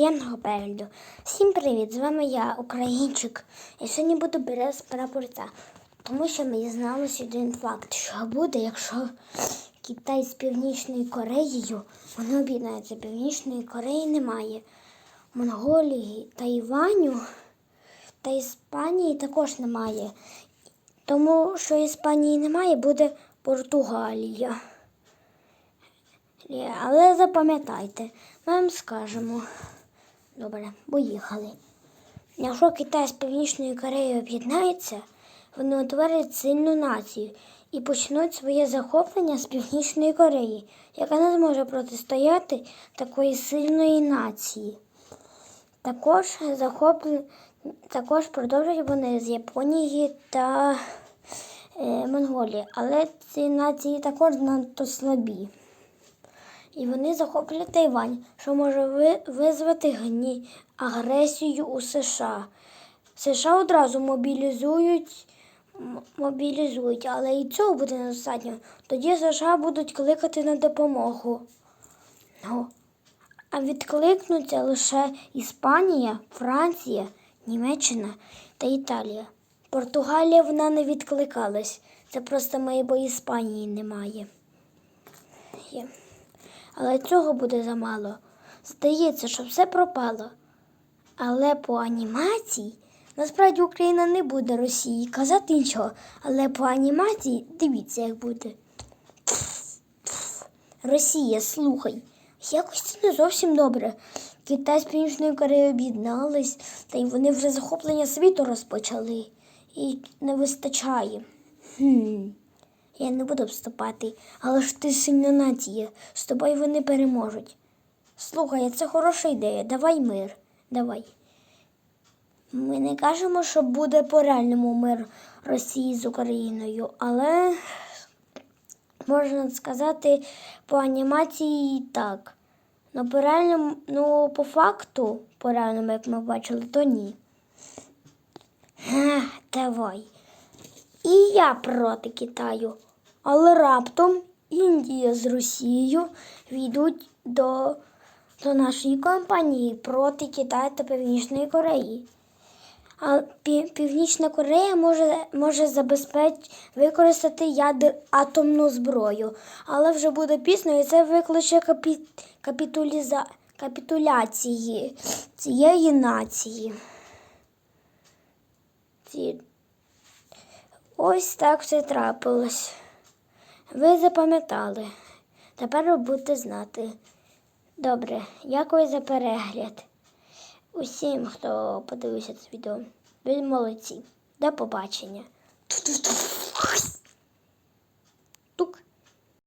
приємного перегляду. Всім привіт! З вами я, Українчик. І сьогодні буду без прапорця. Тому що ми дізналися один факт, що буде, якщо Китай з Північною Кореєю, вони об'єднаються. Північної Кореї немає. Монголії, Тайваню та Іспанії також немає. Тому що Іспанії немає, буде Португалія. Але запам'ятайте, ми вам скажемо. Добре, поїхали. Якщо Китай з Північною Кореєю об'єднається, вони утворять сильну націю і почнуть своє захоплення з Північної Кореї, яка не зможе протистояти такої сильної нації. Також захоплення також продовжують вони з Японії та е, Монголії, але ці нації також надто слабі. І вони захоплять Тайвань, що може визвати гні агресію у США. США одразу мобілізують, мобілізують, але і цього буде недостатньо. Тоді США будуть кликати на допомогу. Ну, а відкликнуться лише Іспанія, Франція, Німеччина та Італія. Португалія вона не відкликалась. Це просто моєї, бо Іспанії немає. Але цього буде замало. Здається, що все пропало. Але по анімації насправді Україна не буде Росії казати нічого. Але по анімації дивіться, як буде. Росія, слухай, якось це не зовсім добре. Китай з Північною Кореєю об'єднались, та й вони вже захоплення світу розпочали. І не вистачає. Хм. Я не буду вступати, але ж ти сильна нація. З тобою вони переможуть. Слухай, це хороша ідея. Давай мир. Давай. Ми не кажемо, що буде по реальному мир Росії з Україною, але можна сказати по анімації так. Ну, по реальному, ну, по факту, по реальному, як ми бачили, то ні. Ха, давай. І я проти Китаю. Але раптом Індія з Росією війдуть до, до нашої компанії проти Китаю та Північної Кореї. А Північна Корея може, може забезпечити використати ядер атомну зброю, але вже буде пізно і це викличе капі, капітуліза, капітуляції цієї нації. Ці... Ось так все трапилось. Ви запам'ятали. Тепер ви будете знати. Добре, дякую за перегляд. Усім, хто подивився це відео. Ви молодці. До побачення.